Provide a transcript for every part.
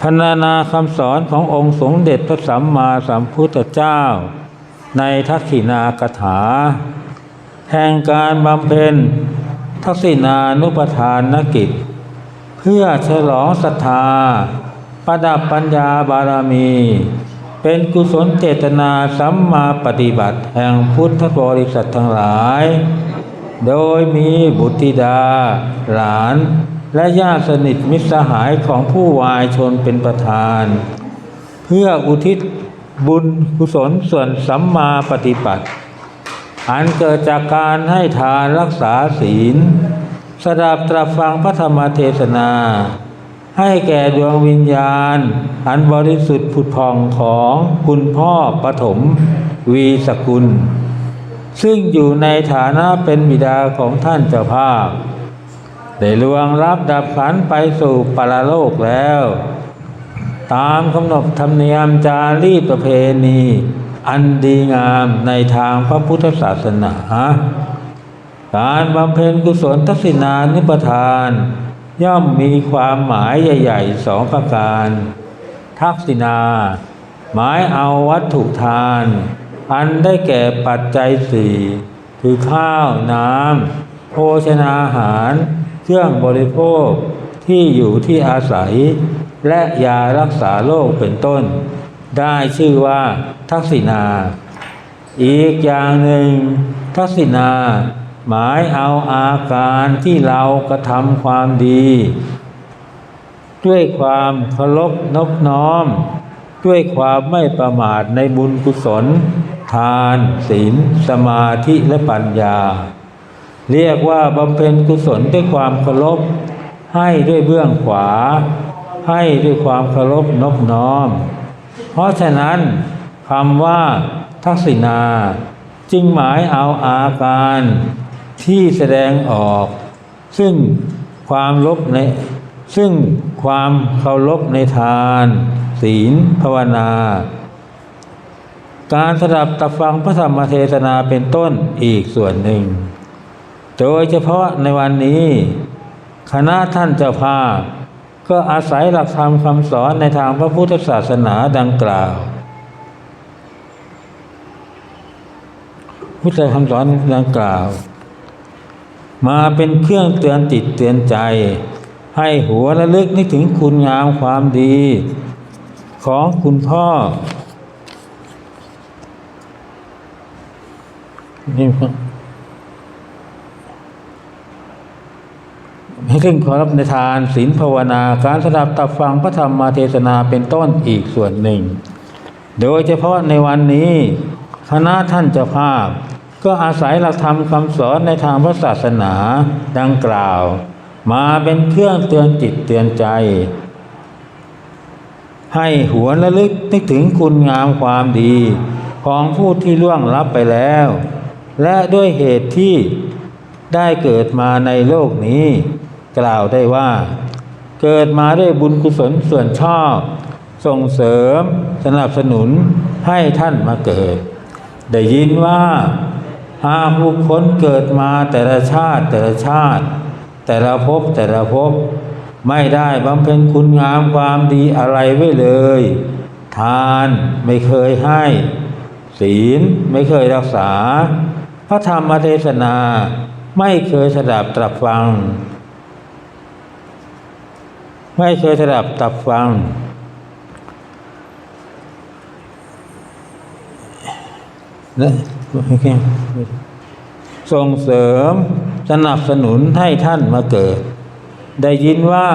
พรรณนาคำสอนขององค์สมเด็จพระสัมมาสัมพุทธเจ้า ในทักษิณากถา แห่งการบำเพ็ญทักษิณานุปทานนกิจ เพื่อฉลองศรัทธา ประดับปัญญาบารมี เป็นกุศลเจตนาสัมมาปฏิบัติแห่งพุทธบริษัททั้งหลาย โดยมีบุตริดาหลาน และญาติสนิทมิตรสหายของผู้วายชนเป็นประธาน เพื่ออุทิศบุญกุศลส่วนสัมมาปฏิบัติอันเกิดจากการให้ทานรักษาศีล สดับตรับฟังพระธรรมเทศนา ให้แก่ดวงวิญญาณ อันบริสุทธิ์ผุดผ่องของคุณพ่อปฐมวีสกุล ซึ่งอยู่ในฐานะเป็นบิดาของท่านเจ้าภาพ ได้ลวงรับดับขันไปสู่ปรโลกแล้ว ตามกำหนดธรรมเนียมจารีตประเพณี อันดีงามในทางพระพุทธศาสนา การบำเพ็ญกุศลทักษิณานุปทาน ย่อมมีความหมายใหญ่ๆสองประการ ทักษิณาหมายเอาวัตถุทาน อันได้แก่ปัจจัยสี่คือข้าวน้ำโภชนาหาร เครื่องบริโภคที่อยู่ที่อาศัย และยารักษาโรคเป็นต้น ได้ชื่อว่าทักษิณา อีกอย่างหนึ่ง ทักษิณา หมายเอาอาการที่เรากระทำความดี ด้วยความเคารพนบน้อม ด้วยความไม่ประมาทในบุญกุศล ทานศีลสมาธิและปัญญา เรียกว่าบำเพ็ญกุศลด้วยความเคารพ ให้ด้วยเบื้องขวา ให้ด้วยความเคารพนบน้อม เพราะฉะนั้นคำว่า ทักษิณาจึงหมายเอาอาการที่แสดงออก ซึ่งความลบในซึ่งความเคารพในทาน ศีลภาวนา การสดับตับฟังพระธรรมเทศนาเป็นต้นอีกส่วนหนึ่ง โดยเฉพาะในวันนี้ คณะท่านเจ้าภาพ ก็อาศัยหลักธรรมคำสอนในทางพระพุทธศาสนาดังกล่าว พุทธคำสอนดังกล่าว มาเป็นเครื่องเตือนจิตเตือนใจ ให้หัวระลึกนึกถึงคุณงามความดี ของคุณพ่อนี่ครับ ให้ถึงขอรับในทานศีลภาวนาการสดับตับฟังพระธรรมเทศนาเป็นต้นอีกส่วนหนึ่ง โดยเฉพาะในวันนี้คณะท่านเจ้าภาพ ก็อาศัยหลักธรรมคำสอนในทางพระศาสนาดังกล่าว มาเป็นเครื่องเตือนจิตเตือนใจ ให้หัวระลึกนึกถึงคุณงามความดี ของผู้ที่ล่วงลับไปแล้ว และด้วยเหตุที่ได้เกิดมาในโลกนี้ กล่าวได้ว่า เกิดมาด้วยบุญกุศลส่วนชอบ ส่งเสริมสนับสนุนให้ท่านมาเกิด ได้ยินว่าหากบุคคลเกิดมาแต่ละชาติแต่ละชาติ แต่ละภพแต่ละภพไม่ได้บำเพ็ญคุณงามความดีอะไรไว้เลย ทานไม่เคยให้ ศีลไม่เคยรักษา พระธรรมเทศนาไม่เคยสดับตรับฟัง ไม่เคยสดับตับฟังและส่งเสริมสนับสนุนให้ท่านมาเกิด ได้ยินว่า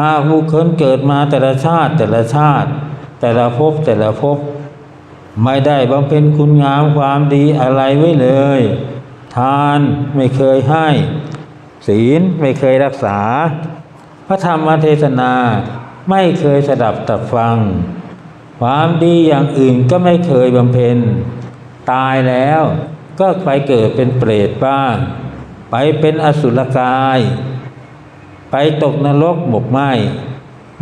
หากบุคคลเกิดมาแต่ละชาติแต่ละชาติ แต่ละภพแต่ละภพไม่ได้บำเพ็ญคุณงามความดีอะไรไว้เลย ทานไม่เคยให้ ศีลไม่เคยรักษา พระธรรมเทศนาไม่เคยสดับตับฟัง ความดีอย่างอื่นก็ไม่เคยบำเพ็ญ ตายแล้วก็ไปเกิดเป็นเปรตบ้าง ไปเป็นอสุรกาย ไปตกนรกหมกไหม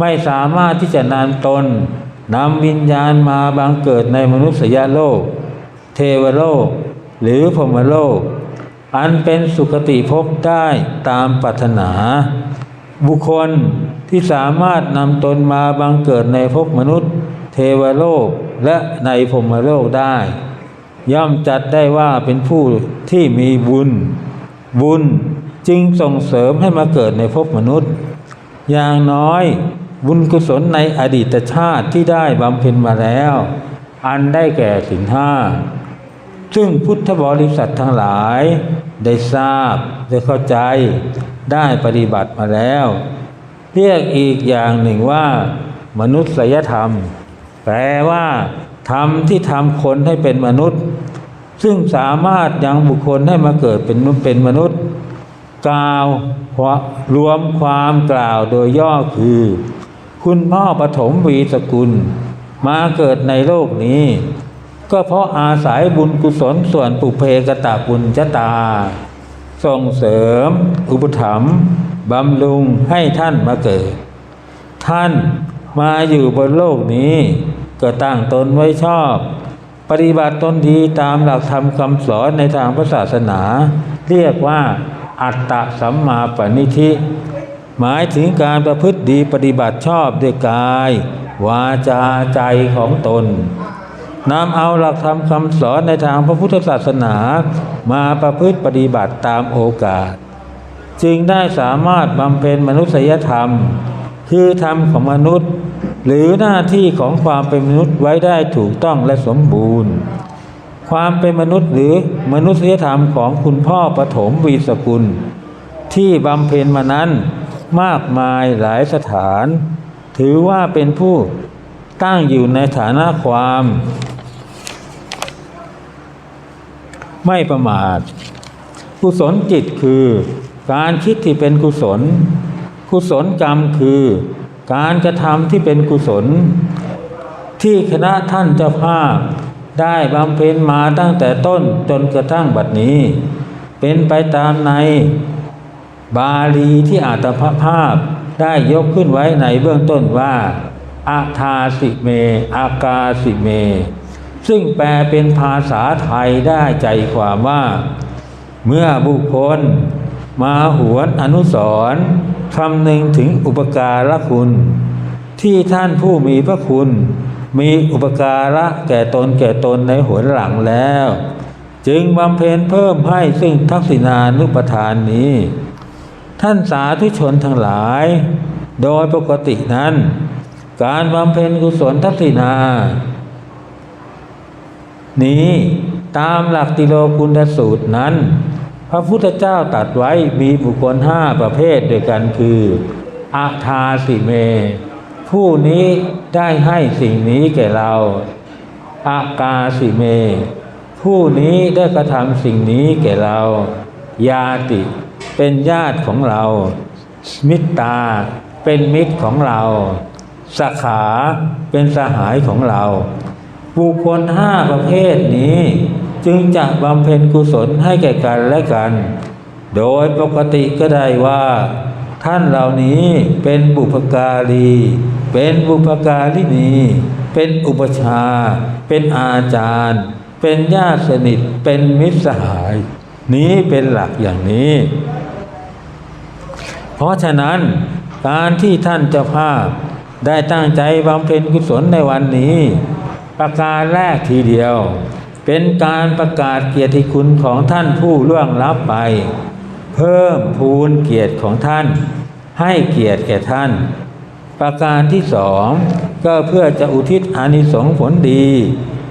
ไม่สามารถที่จะนำตนนำวิญญาณมาบังเกิดในมนุษยโลก เทวโลก หรือพรมโลก อันเป็นสุคติภพได้ตามปรารถนา บุคคลที่สามารถนำตนมาบังเกิดในภพมนุษย์ เทวโลกและในพรมโลกได้ ย่อมจัดได้ว่าเป็นผู้ที่มีบุญ บุญจึงส่งเสริมให้มาเกิดในภพมนุษย์ อย่างน้อยบุญกุศลในอดีตชาติที่ได้บำเพ็ญมาแล้ว อันได้แก่สินห้า ซึ่งพุทธบริษัททั้งหลายได้ทราบได้เข้าใจ ได้ปฏิบัติมาแล้ว เรียกอีกอย่างหนึ่งว่า มนุษยธรรม แปลว่าธรรมที่ทำคนให้เป็นมนุษย์ ซึ่งสามารถยังบุคคลให้มาเกิดเป็นมนุษย์เป็นมนุษย์ กล่าวรวมความกล่าวโดยย่อคือ คุณพ่อปฐมวีสกุล มาเกิดในโลกนี้ ก็เพราะอาศัยบุญกุศลส่วนปุเพกตะบุญชะตา ส่งเสริม อุปถัมภ์บำรุงให้ท่านมาเกิด ท่านมาอยู่บนโลกนี้ ก็ตั้งตนไว้ชอบ ปฏิบัติตนดีตามหลักธรรมคำสอนในทางพระศาสนา เรียกว่า อัตตะสัมมาปณิธิ หมายถึงการประพฤติดีปฏิบัติชอบด้วยกาย วาจาใจของตน นำเอาหลักธรรมคำสอนในทางพระพุทธศาสนามาประพฤติปฏิบัติตามโอกาส จึงได้สามารถบำเพ็ญมนุษยธรรม คือธรรมของมนุษย์ หรือหน้าที่ของความเป็นมนุษย์ไว้ได้ถูกต้องและสมบูรณ์ ความเป็นมนุษย์หรือมนุษยธรรมของคุณพ่อปฐมวีสกุล ที่บำเพ็ญมานั้นมากมายหลายสถาน ถือว่าเป็นผู้ตั้งอยู่ในฐานะความ ไม่ประมาท กุศลจิตคือ การคิดที่เป็นกุศล กุศลกรรมคือ การกระทำที่เป็นกุศล ที่คณะท่านเจ้าภาพได้บำเพ็ญมาตั้งแต่ต้นจนกระทั่งบัดนี้ เป็นไปตามใน บาลีที่อาตภาพได้ยกขึ้นไว้ในเบื้องต้นว่าอาทาสิเม อากาสิเม ซึ่งแปลเป็นภาษาไทยได้ใจความว่า เมื่อบุคคล มาหวนอนุสรคำหนึ่งถึงอุปการะคุณ ที่ท่านผู้มีพระคุณ มีอุปการะแก่ตนแก่ตนในหนหลังแล้ว จึงบำเพ็ญเพิ่มให้ซึ่งทักษิณานุปทานนี้ ท่านสาธุชนทั้งหลาย โดยปกตินั้น การบำเพ็ญกุศลทักษิณา นี้ตามหลักติโลกุณสูตรนั้น พระพุทธเจ้าตรัสไว้มีบุคคลห้าประเภทด้วยกันคืออาทาสิเม ผู้นี้ได้ให้สิ่งนี้แก่เราอากาสิเม ผู้นี้ได้กระทำสิ่งนี้แก่เรา ยาติเป็นญาติของเรา มิตตาเป็นมิตรของเราสาขาเป็นสหายของเรา บุคคลห้าประเภทนี้ จึงจะบำเพ็ญกุศลให้แก่กันและกัน โดยปกติก็ได้ว่า ท่านเหล่านี้เป็นบุพการี เป็นบุพการินี เป็นอุปชา เป็นอาจารย์ เป็นญาติสนิท เป็นมิตรสหาย นี้เป็นหลักอย่างนี้ เพราะฉะนั้นการที่ท่านเจ้าภาพได้ตั้งใจบำเพ็ญกุศลในวันนี้ ประการแรกทีเดียว เป็นการประกาศเกียรติคุณของท่านผู้ล่วงลับไป เพิ่มพูนเกียรติของท่าน ให้เกียรติแก่ท่าน ประการที่สองก็เพื่อจะอุทิศอานิสงส์ผลดี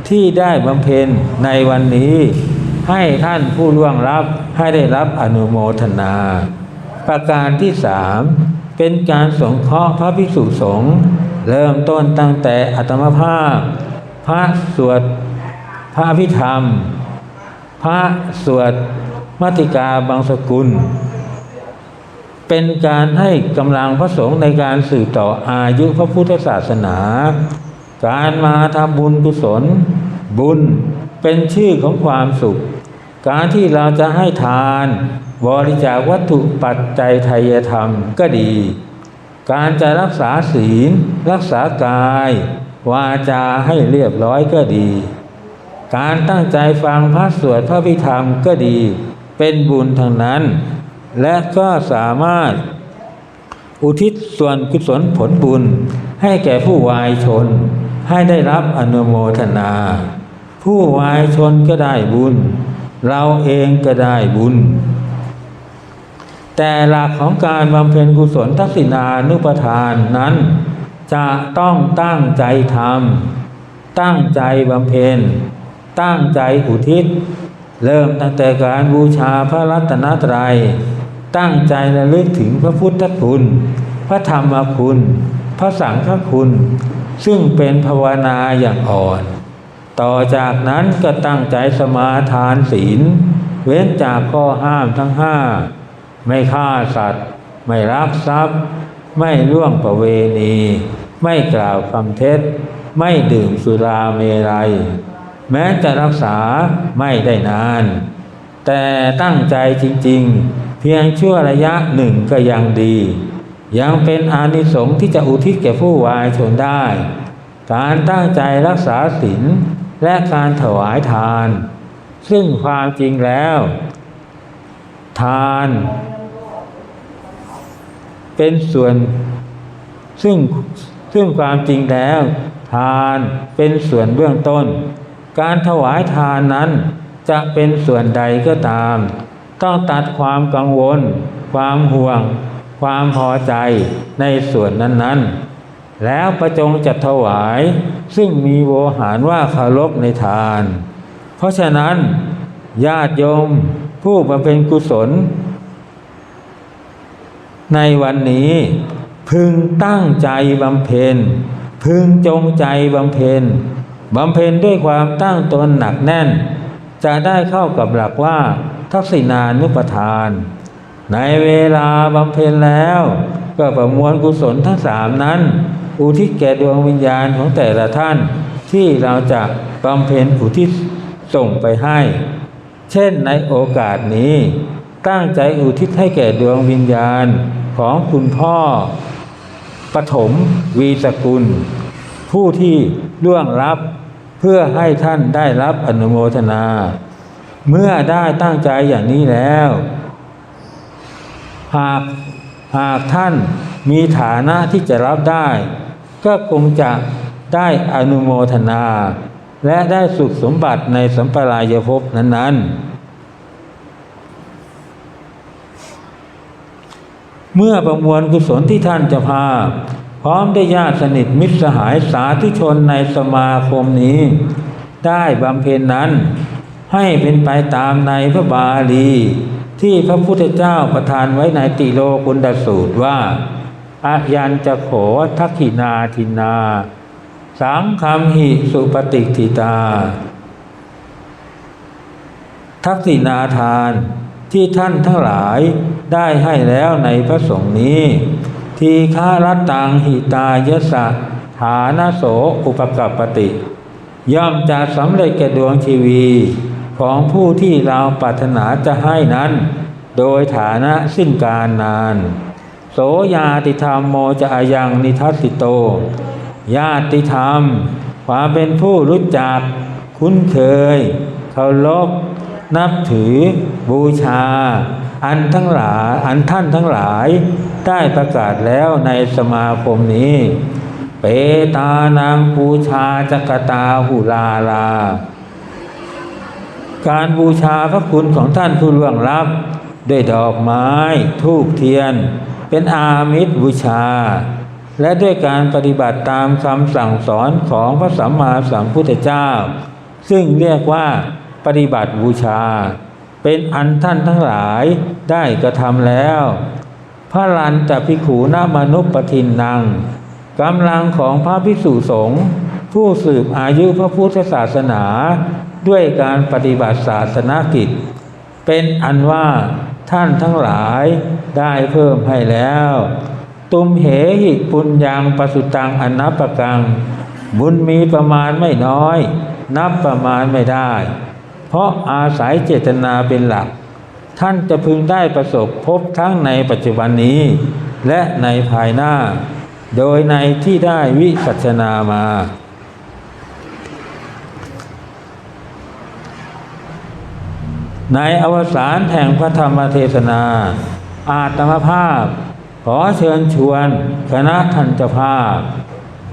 ที่ได้บำเพ็ญในวันนี้ ให้ท่านผู้ล่วงลับให้ได้รับอนุโมทนา ประการที่สามเป็นการสงเคราะห์พระภิกษุสงฆ์เริ่มต้นตั้งแต่อัตมภาพ พระสวดพระพิธรรม พระสวดมัติกาบางสกุล เป็นการให้กำลังพระสงฆ์ในการสืบต่ออายุพระพุทธศาสนา การมาทำบุญกุศล บุญเป็นชื่อของความสุข การที่เราจะให้ทาน บริจาควัตถุปัจจัยไทยธรรมก็ดี การจะรักษาศีล รักษากาย วาจาให้เรียบร้อยก็ดี การตั้งใจฟังพระสวดพระพิธรรมก็ดี เป็นบุญทางนั้น และก็สามารถอุทิศส่วนกุศลผลบุญ ให้แก่ผู้วายชน ให้ได้รับอนุโมทนา ผู้วายชนก็ได้บุญ เราเองก็ได้บุญ แต่หลักของการบำเพ็ญกุศลทักษิณานุปทานนั้น จะต้องตั้งใจทำตั้งใจบำเพ็ญ ตั้งใจอุทิศ เริ่มตั้งแต่การบูชาพระรัตนตรัย ตั้งใจระลึกถึงพระพุทธคุณ พระธรรมคุณ พระสังฆคุณ ซึ่งเป็นภาวนาอย่างอ่อน ต่อจากนั้นก็ตั้งใจสมาทานศีล เว้นจากข้อห้ามทั้งห้าไม่ฆ่าสัตว์ ไม่รักทรัพย์ ไม่ล่วงประเวณี ไม่กล่าวคำเท็จ ไม่ดื่มสุราเมรัย แม้จะรักษาไม่ได้นาน แต่ตั้งใจจริงๆ เพียงชั่วระยะหนึ่งก็ยังดี ยังเป็นอานิสงส์ที่จะอุทิศแก่ผู้วายชนได้ การตั้งใจรักษาศีลและการถวายทาน ซึ่งความจริงแล้ว ทาน เป็นส่วน ซึ่งซึ่งความจริงแล้ว ทานเป็นส่วนเบื้องต้น การถวายทานนั้น จะเป็นส่วนใดก็ตาม ต้องตัดความกังวล ความห่วง ความพอใจในส่วนนั้นๆ แล้วประจงจัดถวาย ซึ่งมีโวหารว่าคารพในทาน เพราะฉะนั้น ญาติโยมผู้บำเพ็ญกุศล ในวันนี้พึงตั้งใจบำเพ็ญ พึงจงใจบำเพ็ญบำเพ็ญด้วยความตั้งตนหนักแน่น จะได้เข้ากับหลักว่าทักษิณานุปทาน ในเวลาบำเพ็ญแล้ว ก็ประมวลกุศลทั้งสามนั้น อุทิศแก่ดวงวิญญาณของแต่ละท่าน ที่เราจะบำเพ็ญอุทิศส่งไปให้ เช่นในโอกาสนี้ ตั้งใจอุทิศให้แก่ดวงวิญญาณ ของคุณพ่อปฐมวีสกุล ผู้ที่ล่วงลับเพื่อให้ท่านได้รับอนุโมทนา เมื่อได้ตั้งใจอย่างนี้แล้ว หากหากท่านมีฐานะที่จะรับได้ ก็คงจะได้อนุโมทนา และได้สุขสมบัติในสัมปรายภพนั้นๆ เมื่อประมวลกุศลที่ท่านจะพา พร้อมได้ญาติสนิทมิตรสหายสาธุชนในสมาคมนี้ ได้บำเพ็ญนั้น ให้เป็นไปตามในพระบาลี ที่พระพุทธเจ้าประทานไว้ในติโลกุณดสูตรว่าอายันจะโขทักขินาทินา สังคำหิสุปฏิทิตา ทักษิณาทานที่ท่านทั้งหลาย ได้ให้แล้วในพระสงฆ์นี้ ทีฆารัตตังหิตายสะฐานโสอุปกัปปติ ย่อมจะสำเร็จแก่ดวงชีวีของผู้ที่เราปรารถนาจะให้นั้น โดยฐานะสิ้นการนาน โสยาติธรรมโมจะอายังนิทัสสิโต ญาติธรรม ความเป็นผู้รู้จัก คุ้นเคย เคารพนับถือ บูชา อันทั้งหลายอันท่านทั้งหลายได้ประกาศแล้วในสมาคมนี้ เปตานางบูชาจักตาหุลาลา การบูชาพระคุณของท่านผู้ล่วงลับ ด้วยดอกไม้ทูบเทียน เป็นอามิตรบูชา และด้วยการปฏิบัติตามคำสั่งสอนของพระสัมมาสัมพุทธเจ้า ซึ่งเรียกว่าปฏิบัติบูชา เป็นอันท่านทั้งหลายได้กระทำแล้ว พระลันจะพิขูนามนุปทินนังกำลังของพระภิกษุสงฆ์ผู้สืบอายุพระพุทธศาสนา ด้วยการปฏิบัติศาสนากิจ เป็นอันว่าท่านทั้งหลายได้เพิ่มให้แล้ว ตุมเหหิปุญญังปสุตังอนับปกัง บุญมีประมาณไม่น้อย นับประมาณไม่ได้ เพราะอาศัยเจตนาเป็นหลัก ท่านจะพึงได้ประสบพบทั้งในปัจจุบันนี้ และในภายหน้า โดยในที่ได้วิสัชนามา ในอวสานแห่งพระธรรมเทศนา อาตมภาพ ขอเชิญชวนคณะทันจภาพ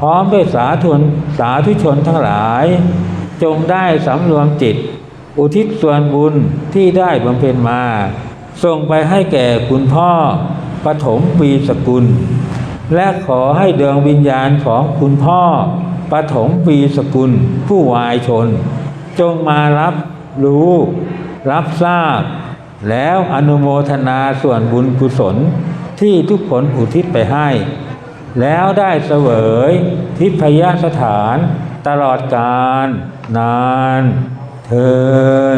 พร้อมด้วยสาธุนสาธุชนทั้งหลาย จงได้สำรวมจิต อุทิศส่วนบุญที่ได้บำเพ็ญมา ส่งไปให้แก่คุณพ่อปฐมปีสกุล และขอให้ดวงวิญญาณของคุณพ่อปฐมปีสกุล ผู้วายชน จงมารับรู้ รับทราบ แล้วอนุโมทนาส่วนบุญกุศลที่ทุกผลอุทิศไปให้ แล้วได้เสวยทิพยสถานตลอดกาลนาน ทิ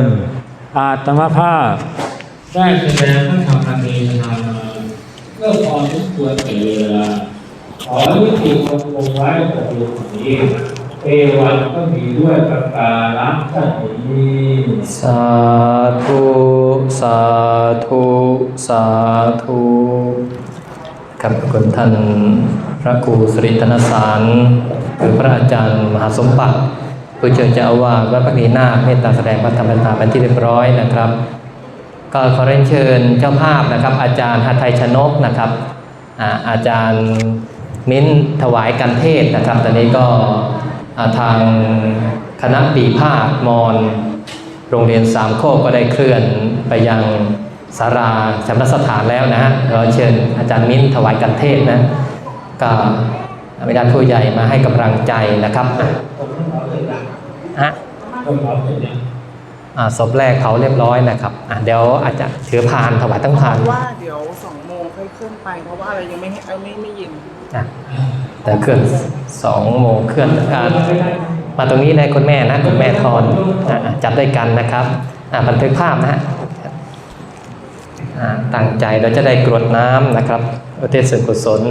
น อาตมภาพ ได้แสดงพระธรรมเทศนามาเพื่อพอทุกควรแก่เวลาขอยุติความคงไว้แต่เพียงเท่านี้เอวันก็มีด้วยประการัชนีสาธุสาธุสาธุครับขอบคุณท่านพระครูสริธนสารหรือพระอาจารย์มหาสมบัติ ผู้เชิญเจ้าอาวาสวัดพระนีนาคเมตตาแสดงพระธรรมทานเป็นที่เรียบร้อยนะครับ ก็ขอเรียนเชิญเจ้าภาพนะครับ อาจารย์หัตถยชนกนะครับอาจารย์มิ้นถวายกันเทศนะครับ ตอนนี้ก็ทางคณะปีภาคมอนโรงเรียนสามโคกก็ได้เคลื่อนไปยังสาราจำรสถานแล้วนะฮะเราเชิญอาจารย์มิ้นถวายกันเทศนะก็ ไม่ได้ผู้ใหญ่มาให้กำลังใจนะครับอะฮะอ่าศพแรกเผาเรียบร้อยนะครับอะเดี๋ยวอาจจะถือพานถวายตั้งพานว่าเดี๋ยวสองโมงค่อยขึ้นไปเพราะว่าอะไรยังไม่ให้เอ้ยไม่ไม่ยินอะแต่เคลื่อนสองโมงเคลื่อนอ่ามาตรงนี้เลยคุณแม่นะคุณแม่ทอนอะอะจับด้วยกันนะครับอะบันทึกภาพนะฮะอะตั้งใจเราจะได้กรวดน้ำนะครับอุทิศส่วนกุศล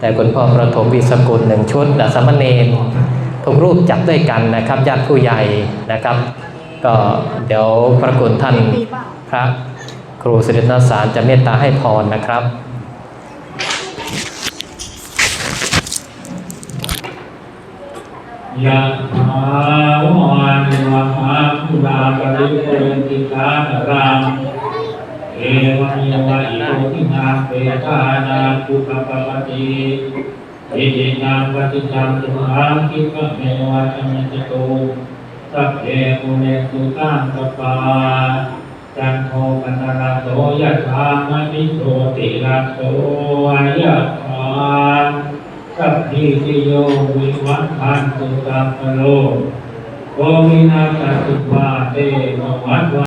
แต่คุณพ่อประถมวีสกุลหนึ่งชุดสามเณรทุกรูปจับด้วยกันนะครับญาติผู้ใหญ่นะครับ ก็เดี๋ยวพระคุณท่านพระครูสิรินาสารจะเมตตาให้พรนะครับยะถาวานวะหาภูราปริปุรนติกาตรังเอ วะเมวะอิโตทินังเปตานาปุปปะปะติอิจินังปฏิจังตุหังคิปะเมวะสมิจตุสัพเพปุเรนตุตังกปาจันโทปนราโสยะธามณิโสติราโสยะธาสัพพิติโยวิวัฏพันตุสัพโลโกวินาศตุปาเตมวัฏวะ